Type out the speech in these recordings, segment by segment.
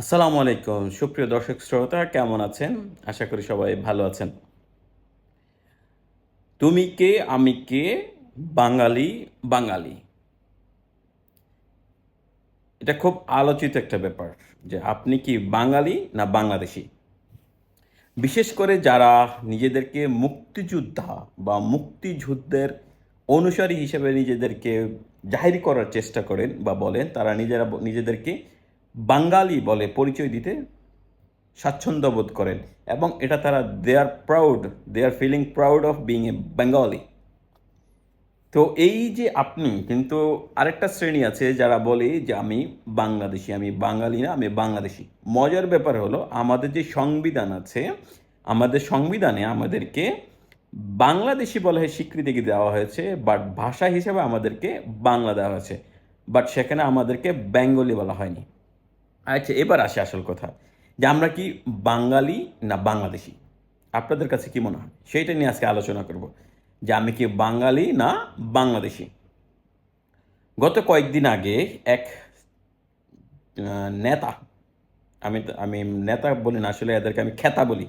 আসসালামু আলাইকুম। সুপ্রিয় দর্শক শ্রোতা, কেমন আছেন? আশা করি সবাই ভালো আছেন। তুমি কে, আমি কে? বাঙালি বাঙালি। এটা খুব আলোচিত একটা ব্যাপার যে আপনি কি বাঙালি না বাংলাদেশি? বিশেষ করে যারা নিজেদেরকে মুক্তিযোদ্ধা বা মুক্তিযুদ্ধের অনুসারী হিসেবে নিজেদেরকে জাহির করার চেষ্টা করেন বা বলেন, তারা নিজেরা, নিজেদেরকে বাঙালি বলে পরিচয় দিতে স্বাচ্ছন্দ্য বোধ করেন এবং এটা তারা they are proud they are feeling proud of being a Bengali তো এই যে আপনি, কিন্তু আরেকটা শ্রেণি আছে যারা বলে যে আমি বাংলাদেশি, আমি বাঙালি না, আমি বাংলাদেশি। মজার ব্যাপার হলো আমাদের যে সংবিধান আছে, আমাদের সংবিধানে আমাদেরকে বাংলাদেশি বলে স্বীকৃতি দেওয়া হয়েছে বাট ভাষা হিসেবে আমাদেরকে বাংলা দেওয়া হয়েছে বাট সেখানে আমাদেরকে বেঙ্গলি বলা হয়নি। আচ্ছা এবার আসে আসল কথা, যে আমরা কি বাঙালি না বাংলাদেশি? আপনাদের কাছে কি মনে হয়? সেইটা নিয়ে আজকে আলোচনা করব, যে আমি কি বাঙালি না বাংলাদেশি? গত কয়েকদিন আগে এক নেতা, আমি আমি নেতা বলি না, আসলে এদেরকে আমি খেতা বলি।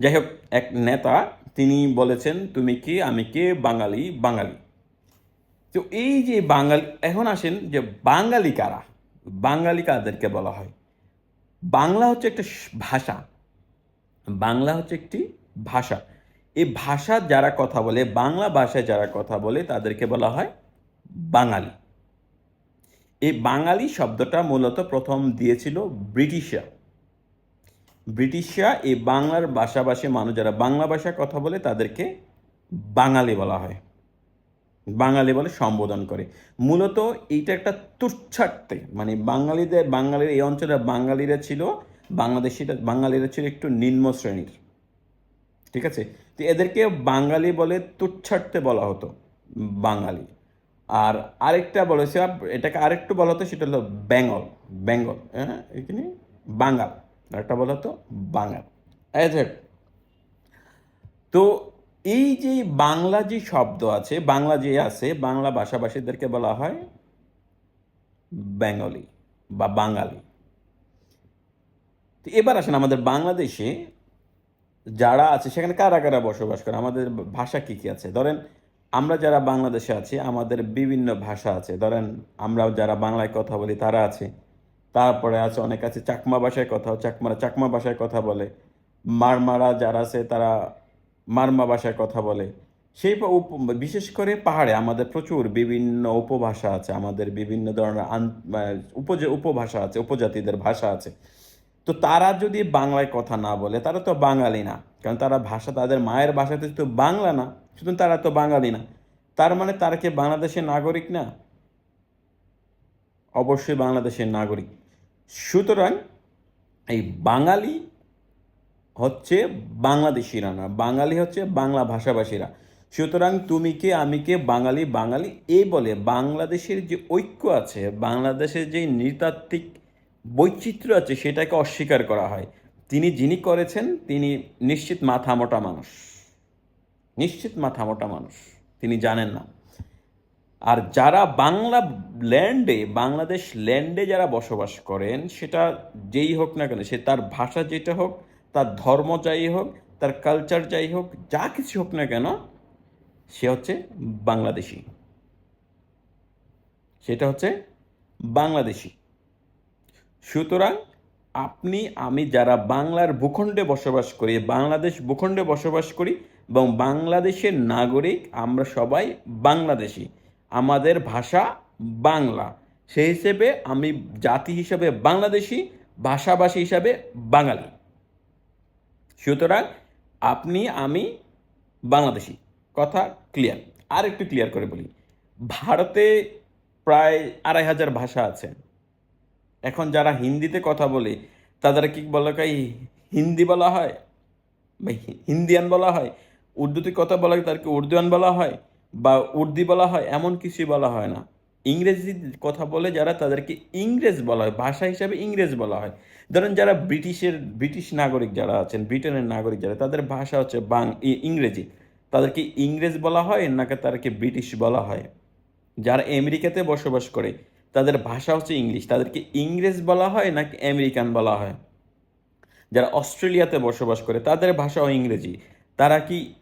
যাই হোক, এক নেতা, তিনি বলেছেন, তুমি কি, আমি কে, বাঙালি বাঙালি? তো এই যে বাঙালি, এখন আসেন যে বাঙালি কারা? বাঙালি কাদেরকে বলা হয়। বাংলা হচ্ছে একটা ভাষা। বাংলা হচ্ছে একটি ভাষা। এই ভাষা যারা কথা বলে, বাংলা ভাষায় যারা কথা বলে, তাদেরকে বলা হয় বাঙালি। এই বাঙালি শব্দটা মূলত প্রথম দিয়েছিল ব্রিটিশরা। ব্রিটিশরা এই বাংলার ভাষাভাষী মানুষ যারা বাংলা ভাষায় কথা বলে, তাদেরকে বাঙালি বলা হয়। বাঙালি বলে সম্বোধন করে। মূলত এইটা একটা তুচ্ছার্থে মানে বাঙালিদের, বাঙালির এই অঞ্চলের বাঙালিরা ছিল, বাংলাদেশিরা, বাঙালিরা ছিল একটু নিম্ন শ্রেণির। ঠিক আছে? তো এদেরকে বাঙালি বলে তুচ্ছার্থে বলা হতো, বাঙালি। আর আরেকটা বলেছে এটাকে আরেকটু বলা হতো, সেটা হলো বেঙ্গল বেঙ্গল হ্যাঁ? এখানে বাঙাল। আরেকটা বলা হতো বাঙাল। তো এই যে বাংলা যে শব্দ আছে, বাংলা যে আছে, বাংলা ভাষাভাষীদেরকে বলা হয় বেঙ্গলি বা বাঙালি। তো এবার আসেন আমাদের বাংলাদেশে যারা আছে, সেখানে কারা কারা বসবাস করে? আমাদের ভাষা কী কী আছে? ধরেন, আমরা যারা বাংলাদেশে আছি, আমাদের বিভিন্ন ভাষা আছে। ধরেন, আমরা যারা বাংলায় কথা বলি, তারা আছে। তারপরে আছে, অনেক আছে চাকমা ভাষায় কথা, চাকমারা চাকমা ভাষায় কথা বলে। মারমারা যারা আছে, তারা মারমা ভাষায় কথা বলে। সেই বিশেষ করে পাহাড়ে আমাদের প্রচুর বিভিন্ন উপভাষা আছে, আমাদের বিভিন্ন ধরনের উপভাষা আছে, উপজাতিদের ভাষা আছে। তো তারা যদি বাংলায় কথা না বলে, তারা তো বাঙালি না। কারণ তারা ভাষা তাদের মায়ের ভাষাতে তো বাংলা না শুধু তারা তো বাঙালি না। তার মানে তারা কি বাংলাদেশের নাগরিক না? অবশ্যই বাংলাদেশের নাগরিক। সুতরাং এই বাঙালি হচ্ছে বাংলাদেশিরা না, বাঙালি হচ্ছে বাংলা ভাষাভাষীরা। সুতরাং তুমি কে, আমি কে, বাঙালি বাঙালি এই বলে বাংলাদেশের যে ঐক্য আছে, বাংলাদেশের যে নৃতাত্ত্বিক বৈচিত্র্য আছে, সেটাকে অস্বীকার করা হয়। তিনি যিনি করেছেন, তিনি নিশ্চিত মাথা মোটা মানুষ। নিশ্চিত মাথা মোটা মানুষ, তিনি জানেন না। আর যারা বাংলা ল্যান্ডে, বাংলাদেশ ল্যান্ডে যারা বসবাস করেন, সেটা যেই হোক না কেন, সে তার ভাষা যেটা হোক তার ধর্ম যাই হোক, তার কালচার যাই হোক, যা কিছু হোক না কেন, সে হচ্ছে বাংলাদেশি। সেটা হচ্ছে বাংলাদেশি। সুতরাং আপনি, আমি যারা বাংলার ভূখণ্ডে বসবাস করি, বাংলাদেশ ভূখণ্ডে বসবাস করি এবং বাংলাদেশের নাগরিক, আমরা সবাই বাংলাদেশি। আমাদের ভাষা বাংলা। সেই হিসেবে আমি জাতি হিসাবে বাংলাদেশি, ভাষাভাষী হিসাবে বাঙালি। সুতরাং আপনি, আমি বাংলাদেশি। কথা ক্লিয়ার আর একটু ক্লিয়ার করে বলি। ভারতে প্রায় আড়াই হাজার ভাষা আছে। এখন যারা হিন্দিতে কথা বলে, তাদের কি বলা হয় হিন্দি বলা হয়? বা হিন্দিয়ান বলা হয়? উর্দুতে কথা বলা হয় তাদেরকে উর্দুয়ান বলা হয়? বা উর্দি বলা হয়? এমন কিছুই বলা হয় না। ইংরেজি কথা বলে যারা, তাদেরকে ইংরেজ বলা হয়। ভাষা হিসাবে ইংরেজ বলা হয়। ধরেন যারা ব্রিটিশের, ব্রিটিশ নাগরিক যারা আছেন, ব্রিটেনের নাগরিক যারা, তাদের ভাষা হচ্ছে বাং ইংরেজি। তাদেরকে ইংরেজ বলা হয়, নাকি তাদেরকে ব্রিটিশ বলা হয়? যারা আমেরিকাতে বসবাস করে, তাদের ভাষা হচ্ছে ইংলিশ। তাদেরকে ইংরেজ বলা হয়, নাকি আমেরিকান বলা হয়? যারা অস্ট্রেলিয়াতে বসবাস করে, তাদের ভাষাও ইংরেজি। তারা কি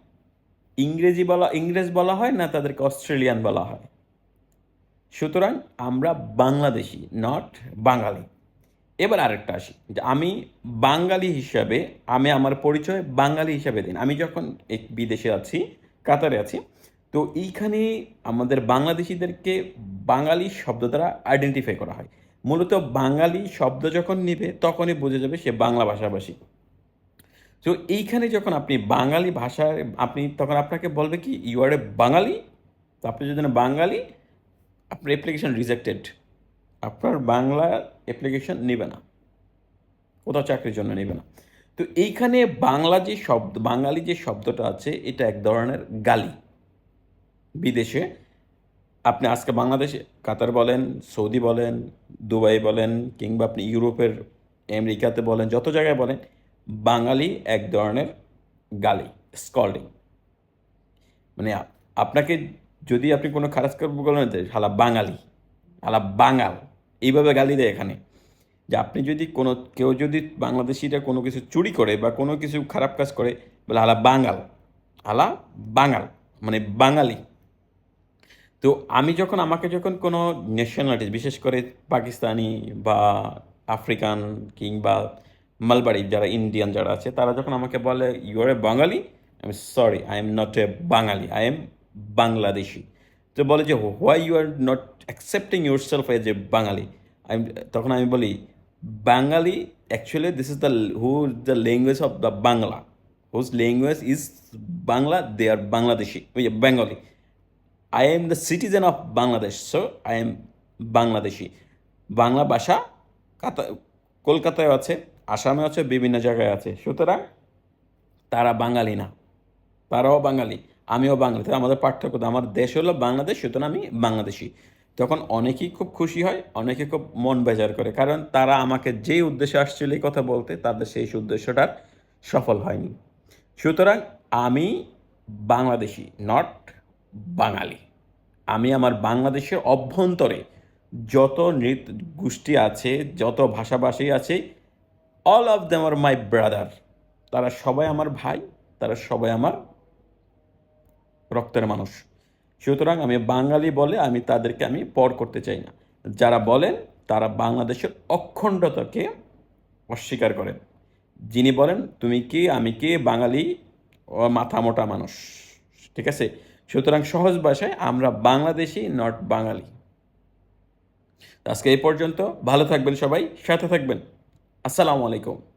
ইংরেজি বলা, ইংরেজ বলা হয়, না তাদেরকে অস্ট্রেলিয়ান বলা হয়? সুতরাং আমরা বাংলাদেশি নট বাঙালি। এবার আরেকটা আসি, যে আমি বাঙালি হিসাবে, আমি আমার পরিচয় বাঙালি হিসাবে দিন আমি যখন এক বিদেশে আছি, কাতারে আছি, তো এইখানে আমাদের বাংলাদেশিদেরকে বাঙালি শব্দ দ্বারা আইডেন্টিফাই করা হয়। মূলত বাঙালি শব্দ যখন নিবে, তখনই বোঝা যাবে সে বাংলা ভাষাভাষী। তো এইখানে যখন আপনি বাঙালি ভাষায়, আপনি তখন আপনাকে বলবে কি ইউ আর এ বাঙালি? তো আপনি যদি না বাঙালি, আপনার অ্যাপ্লিকেশন রিজেক্টেড আপনার বাংলা অ্যাপ্লিকেশন নেবে না। কোথাও চাকরির জন্য নেবে না। তো এইখানে বাংলা যে শব্দ, বাঙালি যে শব্দটা আছে, এটা এক ধরনের গালি। বিদেশে আপনি আজকে বাংলাদেশে, কাতার বলেন, সৌদি বলেন, দুবাই বলেন, কিংবা আপনি ইউরোপের, আমেরিকাতে বলেন, যত জায়গায় বলেন, বাঙালি এক ধরনের গালি স্কল্ডিং মানে আপনাকে যদি আপনি কোনো বলেন যে শালা বাঙালি শালা বাঙাল। এইভাবে গালি দেয় এখানে। যে আপনি যদি কোনো, কেউ যদি বাংলাদেশিরা কোনো কিছু চুরি করে বা কোনো কিছু খারাপ কাজ করে, বলে হালা বাঙাল হালা বাঙাল মানে বাঙালি। তো আমি যখন, আমাকে যখন কোনো ন্যাশনালিটি বিশেষ করে পাকিস্তানি বা আফ্রিকান কিংবা মালবাড়ি, যারা ইন্ডিয়ান যারা আছে, তারা যখন আমাকে বলে ইউ আর এ বাঙালি? আমি sorry I am not a Bangali I am Bangladeshi. তো বলে যে why you are not accepting yourself as a Bangali আমি তখন আমি বলি Bangali actually this is the who the language of the Bangla whose language is Bangla they are Bangladeshi ওই Bengali I am the citizen of Bangladesh so I am Bangladeshi Bangla ভাষা কাতা, কলকাতায় আছে, আসামে আছে, বিভিন্ন জায়গায় আছে। সুতরাং তারা বাঙালি না। তারাও বাঙালি। আমিও বাঙালি তাহলে আমাদের পার্থক্য আমার দেশ হলো বাংলাদেশ, সুতরাং আমি বাংলাদেশি। তখন অনেকেই খুব খুশি হয়, অনেকে খুব মন বেজার করে, কারণ তারা আমাকে যে উদ্দেশ্যে আসছিল এই কথা বলতে, তাদের সেই উদ্দেশ্যটার সফল হয়নি। সুতরাং আমি বাংলাদেশি নট বাঙালি। আমি আমার বাংলাদেশের অভ্যন্তরে যত নৃত গোষ্ঠী আছে, যত ভাষাভাষী আছে all of them are my brother তারা সবাই আমার ভাই, তারা সবাই আমার রক্তের মানুষ। সুতরাং আমি বাঙালি বলে আমি তাদেরকে আমি পর করতে চাই না। যারা বলেন, তারা বাংলাদেশের অখণ্ডতাকে অস্বীকার করেন। যিনি বলেন, তুমি কি? আমি কি? বাঙালি মাথা মোটা মানুষ। ঠিক আছে? সুতরাং সহজ ভাষায় আমরা বাংলাদেশি নট বাঙালি। আজকে এই পর্যন্ত। ভালো থাকবেন সবাই, সাথে থাকবেন। আসসালামু আলাইকুম।